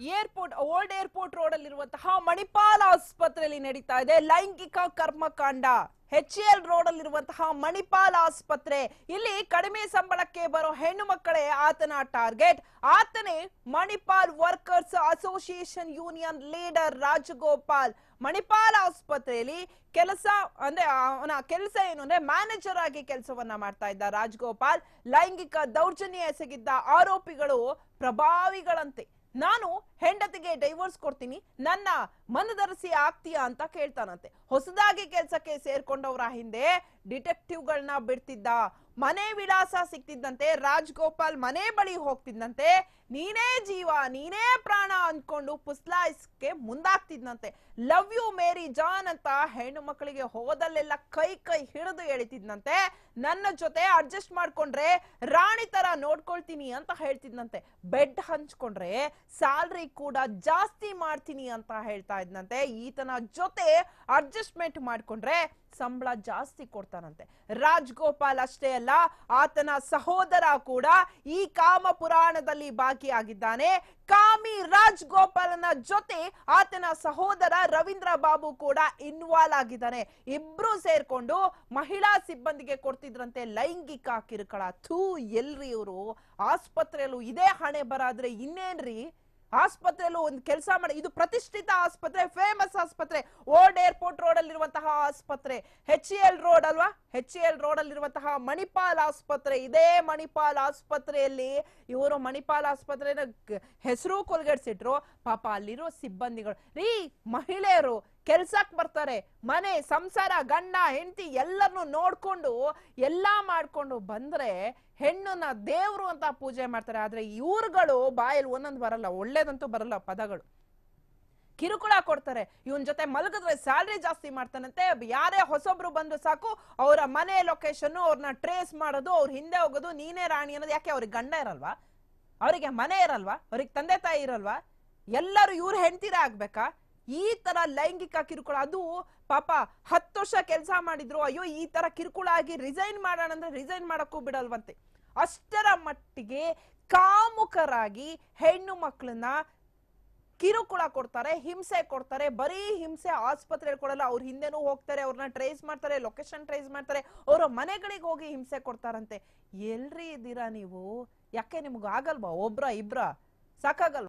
Airport, old airport road ಅಲ್ಲಿರುವಂತಹ ಮಣಿಪಾಲ್ ಆಸ್ಪತ್ರೆಯಲ್ಲಿ ನಡೀತಾ ಇದೆ. ಲೈಂಗಿಕ ಕರ್ಮಕಾಂಡ ಎಚ್ ಎಲ್ ರೋಡ್ ಅಲ್ಲಿರುವಂತಹ ಮಣಿಪಾಲ್ ಆಸ್ಪತ್ರೆ. ಇಲ್ಲಿ ಕಡಿಮೆ ಸಂಬಳಕ್ಕೆ ಬರೋ ಹೆಣ್ಣು ಮಕ್ಕಳೇ ಆತನ ಟಾರ್ಗೆಟ್. ಆತನೇ Manipal workers association union leader Rajagopal. Manipal ಆಸ್ಪತ್ರೆಯಲ್ಲಿ ಕೆಲಸ ಅಂದ್ರೆ ಅವನ ಕೆಲಸ ಏನು ಅಂದ್ರೆ ಮ್ಯಾನೇಜರ್ ಆಗಿ ಕೆಲಸವನ್ನ ಮಾಡ್ತಾ ಇದ್ದ ರಾಜಗೋಪಾಲ್. ಲೈಂಗಿಕ ದೌರ್ಜನ್ಯ ಎಸಗಿದ್ದ ಆರೋಪಿಗಳು ಪ್ರಭಾವಿಗಳಂತೆ. ನಾನು ಹೆಂಡತಿಗೆ ಡೈವೋರ್ಸ್ ಕೊಡ್ತೀನಿ, ನನ್ನ ಮನದರಸಿ ಆಗ್ತೀಯಾ ಅಂತ ಕೇಳ್ತಾನಂತೆ. ಹೊಸದಾಗಿ ಕೆಲಸಕ್ಕೆ ಸೇರ್ಕೊಂಡವರ ಹಿಂದೆ ಡಿಟೆಕ್ಟಿವ್ಗಳನ್ನ ಬಿಡ್ತಿದ್ದ ಮನೆ ವಿಳಾಸ ಸಿಕ್ತಿದ್ದಂತೆ ರಾಜ್ಗೋಪಾಲ್ ಮನೆ ಬಳಿ ಹೋಗ್ತಿದ್ದಂತೆ, ನೀನೇ ಜೀವ, ನೀನೇ ಪ್ರಾಣ ಅಂದ್ಕೊಂಡು ಪುಸ್ಲಾಯಿಸ್ಕೆ ಮುಂದಾಗ್ತಿದ್ನಂತೆ ಲವ್ ಯು, ಮೇರಿ ಜಾನ್ ಅಂತ ಹೆಣ್ಣು ಮಕ್ಕಳಿಗೆ ಹೋದಲ್ಲೆಲ್ಲ ಕೈ ಕೈ ಹಿಡಿದು ಎಳಿತಿದ್ನಂತೆ ನನ್ನ ಜೊತೆ ಅಡ್ಜಸ್ಟ್ ಮಾಡ್ಕೊಂಡ್ರೆ ರಾಣಿ ತರ ನೋಡ್ಕೊಳ್ತೀನಿ ಅಂತ ಹೇಳ್ತಿದ್ನಂತೆ ಬೆಡ್ ಹಂಚ್ಕೊಂಡ್ರೆ ಸ್ಯಾಲ್ರಿ ಕೂಡ ಜಾಸ್ತಿ ಮಾಡ್ತೀನಿ ಅಂತ ಹೇಳ್ತಾ ಇದ್ನಂತೆ ಈತನ ಜೊತೆ ಅಡ್ಜಸ್ಟ್ಮೆಂಟ್ ಮಾಡ್ಕೊಂಡ್ರೆ ಸಂಬಳ ಜಾಸ್ತಿ ಕೊಡ್ತಾನಂತೆ. ರಾಜ್ಗೋಪಾಲ್ ಅಷ್ಟೇ ಅಲ್ಲ ಆತನ ಸಹೋದರ ಕೂಡ ಈ ಕಾಮ ಪುರಾಣದಲ್ಲಿ ಭಾಗಿಯಾಗಿದ್ದಾನೆ ಕಾಮಿ ರಾಜ್ಗೋಪಾಲನ ಜೊತೆ ಆತನ ಸಹೋದರ ರವೀಂದ್ರ ಬಾಬು ಕೂಡ ಇನ್ವಾಲ್ವ್ ಆಗಿದ್ದಾನೆ. ಇಬ್ರು ಸೇರ್ಕೊಂಡು ಮಹಿಳಾ ಸಿಬ್ಬಂದಿಗೆ ಕೊಡ್ತಿದ್ರಂತೆ ಲೈಂಗಿಕ ಕಿರುಕುಳ. ಥೂ, ಎಲ್ರಿ ಇವರು. ಆಸ್ಪತ್ರೆಯಲ್ಲೂ ಇದೇ ಹಣೆ ಬರಾದ್ರೆ ಇನ್ನೇನ್ರಿ? ಆಸ್ಪತ್ರೆಯಲ್ಲೂ ಒಂದು ಕೆಲಸ ಮಾಡಿ, ಇದು ಪ್ರತಿಷ್ಠಿತ ಆಸ್ಪತ್ರೆ ಫೇಮಸ್ ಆಸ್ಪತ್ರೆ ಓಲ್ಡ್ ಏರ್ಪೋರ್ಟ್ ರೋಡ್ ಅಲ್ಲಿರುವಂತಹ ಆಸ್ಪತ್ರೆ ಹೆಚ್ ಎಲ್ ರೋಡ್ ಅಲ್ವಾ? ಹೆಚ್ ಎಲ್ ರೋಡ್ ಅಲ್ಲಿರುವಂತಹ ಮಣಿಪಾಲ್ ಆಸ್ಪತ್ರೆ, ಇದೇ ಮಣಿಪಾಲ್ ಆಸ್ಪತ್ರೆಯಲ್ಲಿ ಇವರು ಮಣಿಪಾಲ್ ಆಸ್ಪತ್ರೆನ ಹೆಸರು ಕೊಲ್ಗಡಿಸಿಟ್ರು ಪಾಪ ಅಲ್ಲಿರೋ ಸಿಬ್ಬಂದಿಗಳು, ರೀ ಮಹಿಳೆಯರು ಕೆಲ್ಸಕ್ ಬರ್ತಾರೆ, ಮನೆ, ಸಂಸಾರ, ಗಂಡ, ಹೆಂಡತಿ ಎಲ್ಲರನ್ನು ನೋಡ್ಕೊಂಡು ಎಲ್ಲ ಮಾಡ್ಕೊಂಡು ಬಂದ್ರೆ ಹೆಣ್ಣನ್ನ ದೇವರು ಅಂತ ಪೂಜೆ ಮಾಡ್ತಾರೆ. ಆದ್ರೆ ಇವ್ರುಗಳು ಬಾಯಲ್ಲಿ ಒಂದೊಂದು ಬರಲ್ಲ, ಒಳ್ಳೇದಂತೂ ಬರಲ್ಲ ಪದಗಳು. ಕಿರುಕುಳ ಕೊಡ್ತಾರೆ. ಇವನ್ ಜೊತೆ ಮಲಗಿದ್ರೆ ಸ್ಯಾಲ್ರಿ ಜಾಸ್ತಿ ಮಾಡ್ತಾನಂತೆ. ಯಾರೇ ಹೊಸೊಬ್ರು ಬಂದ್ರು ಸಾಕು, ಅವರ ಮನೆ ಲೊಕೇಶನ್ ಅವ್ರನ್ನ ಟ್ರೇಸ್ ಮಾಡೋದು, ಅವ್ರ ಹಿಂದೆ ಹೋಗೋದು, ನೀನೇ ರಾಣಿ ಅನ್ನೋದು. ಯಾಕೆ ಅವ್ರಿಗೆ ಗಂಡ ಇರಲ್ವಾ? ಅವರಿಗೆ ಮನೆ ಇರಲ್ವಾ? ಅವ್ರಿಗೆ ತಂದೆ ತಾಯಿ ಇರಲ್ವಾ? ಎಲ್ಲರೂ ಇವ್ರ ಹೆಂಡ್ತೀರ ಆಗ್ಬೇಕಾ? ಈ ತರ ಲೈಂಗಿಕ ಕಿರುಕುಳ, ಅದು ಪಾಪ ಹತ್ತು ವರ್ಷ ಕೆಲಸ ಮಾಡಿದ್ರು, ಅಯ್ಯೋ, ಈ ತರ ಕಿರುಕುಳ ಆಗಿ ರಿಸೈನ್ ಮಾಡೋಣ ಅಂದ್ರೆ ರಿಸೈನ್ ಮಾಡಕ್ಕೂ ಬಿಡಲ್ವಂತೆ. ಅಷ್ಟರ ಮಟ್ಟಿಗೆ ಕಾಮುಕರಾಗಿ ಹೆಣ್ಣು ಮಕ್ಕಳನ್ನ ಕಿರುಕುಳ ಕೊಡ್ತಾರೆ, ಹಿಂಸೆ ಕೊಡ್ತಾರೆ, ಬರೀ ಹಿಂಸೆ ಆಸ್ಪತ್ರೆಯಲ್ಲಿ ಕೊಡಲ್ಲ, ಅವ್ರ ಹಿಂದೆನೂ ಹೋಗ್ತಾರೆ ಅವ್ರನ್ನ ಟ್ರೇಸ್ ಮಾಡ್ತಾರೆ ಲೊಕೇಶನ್ ಟ್ರೇಸ್ ಮಾಡ್ತಾರೆ, ಅವರ ಮನೆಗಳಿಗೆ ಹೋಗಿ ಹಿಂಸೆ ಕೊಡ್ತಾರಂತೆ. ಎಲ್ರಿ ಇದ್ದೀರಾ ನೀವು? ಯಾಕೆ ನಿಮ್ಗೆ ಆಗಲ್ವಾ? ಒಬ್ರ ಇಬ್ರ? ಸಾಕಾಗಲ್ವಾ?